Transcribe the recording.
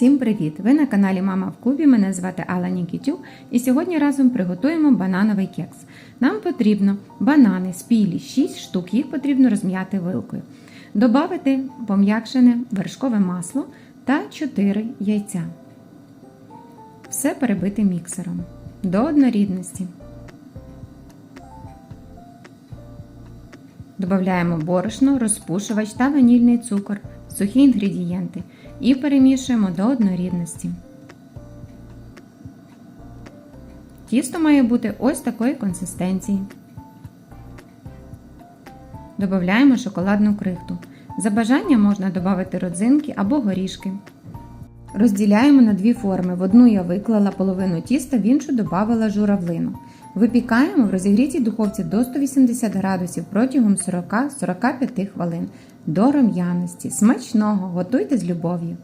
Всім привіт! Ви на каналі Мама в Кубі. Мене звати Алла Нікітюк і сьогодні разом приготуємо банановий кекс. Нам потрібно банани спілі 6 штук, їх потрібно розм'яти вилкою. Добавити пом'якшене вершкове масло та 4 яйця. Все перебити міксером до однорідності. Додаємо борошно, розпушувач та ванільний цукор, сухі інгредієнти і перемішуємо до однорідності. Тісто має бути ось такої консистенції. Додаємо шоколадну крихту. За бажанням можна додати родзинки або горішки. Розділяємо на дві форми. В одну я виклала половину тіста, в іншу додавала журавлину. Випікаємо в розігрітій духовці до 180 градусів протягом 40-45 хвилин до рум'яності. Смачного! Готуйте з любов'ю!